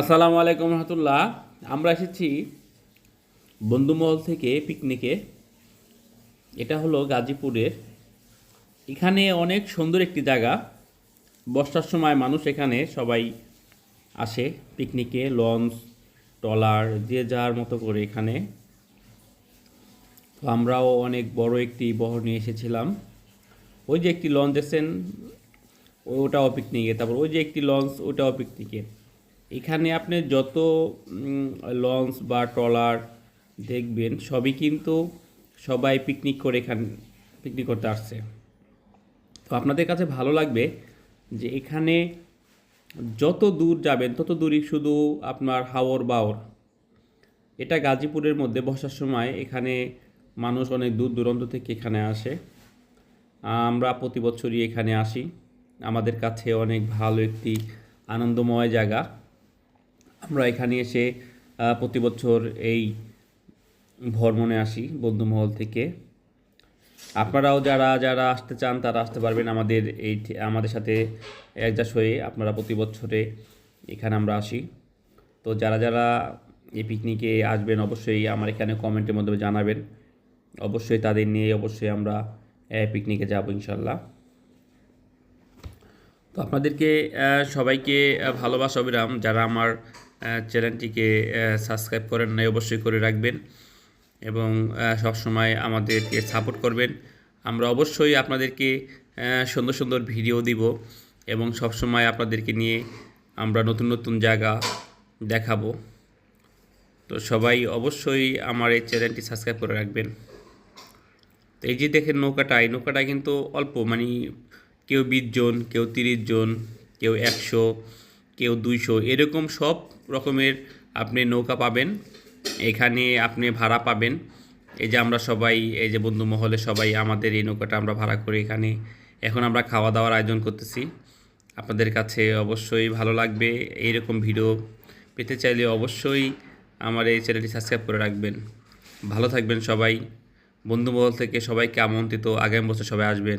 আসসালামু আলাইকুম রহমতুল্লাহ। আমরা এসেছি বন্ধুমহল থেকে পিকনিকে। এটা হলো গাজীপুরের। এখানে অনেক সুন্দর একটি জায়গা। বর্ষার সময় মানুষ এখানে সবাই আসে পিকনিকে, লঞ্চ, ট্রলার, যে যার মতো করে এখানে। তো আমরাও অনেক বড় একটি বহর নিয়ে এসেছিলাম। ওই যে একটি লঞ্চ দেখছেন, ওটাও পিকনিকে। তারপর ওই যে একটি লঞ্চ, ওটাও পিকনিকে। এখানে আপনি যত লঞ্চ বা ট্রলার দেখবেন, সবই কিন্তু সবাই পিকনিক করে এখানে পিকনিক করতে আসছে। তো আপনাদের কাছে ভালো লাগবে যে এখানে যত দূর যাবেন, তত দূরই শুধু আপনার হাওর বাওর। এটা গাজীপুরের মধ্যে বসার সময় এখানে মানুষ অনেক দূর দূরান্ত থেকে এখানে আসে। আমরা প্রতি বছরই এখানে আসি। আমাদের কাছে অনেক ভালো একটি আনন্দময় জায়গা। আমরা এখানে এসে প্রতি বছর এই ভ্রমণে আসি বন্ধুমহল থেকে। আপনারাও যারা যারা আসতে চান তারা আসতে পারবেন আমাদের এই আমাদের সাথে অ্যাডজাস্ট হয়ে আপনারা প্রতি বছরে এখানে আমরা আসি। তো যারা যারা এই পিকনিকে আসবেন অবশ্যই আমার এখানে কমেন্টের মাধ্যমে জানাবেন। অবশ্যই তাদের নিয়ে অবশ্যই আমরা পিকনিকে যাব ইনশাল্লাহ। তো আপনাদেরকে সবাইকে ভালোবাসা, অবিরাম। যারা আমার চ্যানেলটিকে সাবস্ক্রাইব করেন নাই, অবশ্যই করে রাখবেন এবং সবসময় আমাদেরকে সাপোর্ট করবেন। আমরা অবশ্যই আপনাদেরকে সুন্দর সুন্দর ভিডিও দিব এবং সবসময় আপনাদেরকে নিয়ে আমরা নতুন নতুন জায়গা দেখাবো। তো সবাই অবশ্যই আমার এই চ্যানেলটি সাবস্ক্রাইব করে রাখবেন। তো এই যে দেখেন নৌকাটা এই নৌকাটা কিন্তু অল্প মানে কেউ বিশ জন, কেউ তিরিশ জন, কেউ একশো, কেউ দুইশো, এরকম সব রকমের আপনি নৌকা পাবেন। এখানে আপনি ভাড়া পাবেন। এই যে আমরা সবাই, এই যে বন্ধু মহলে সবাই আমাদের এই নৌকাটা আমরা ভাড়া করে এখানে এখন আমরা খাওয়া দাওয়ার আয়োজন করতেছি। আপনাদের কাছে অবশ্যই ভালো লাগবে। এইরকম ভিডিও পেতে চাইলে অবশ্যই আমার এই চ্যানেলটি সাবস্ক্রাইব করে রাখবেন। ভালো থাকবেন সবাই। বন্ধুমহল থেকে সবাইকে আমন্ত্রিত। আগামী বছর সবাই আসবেন।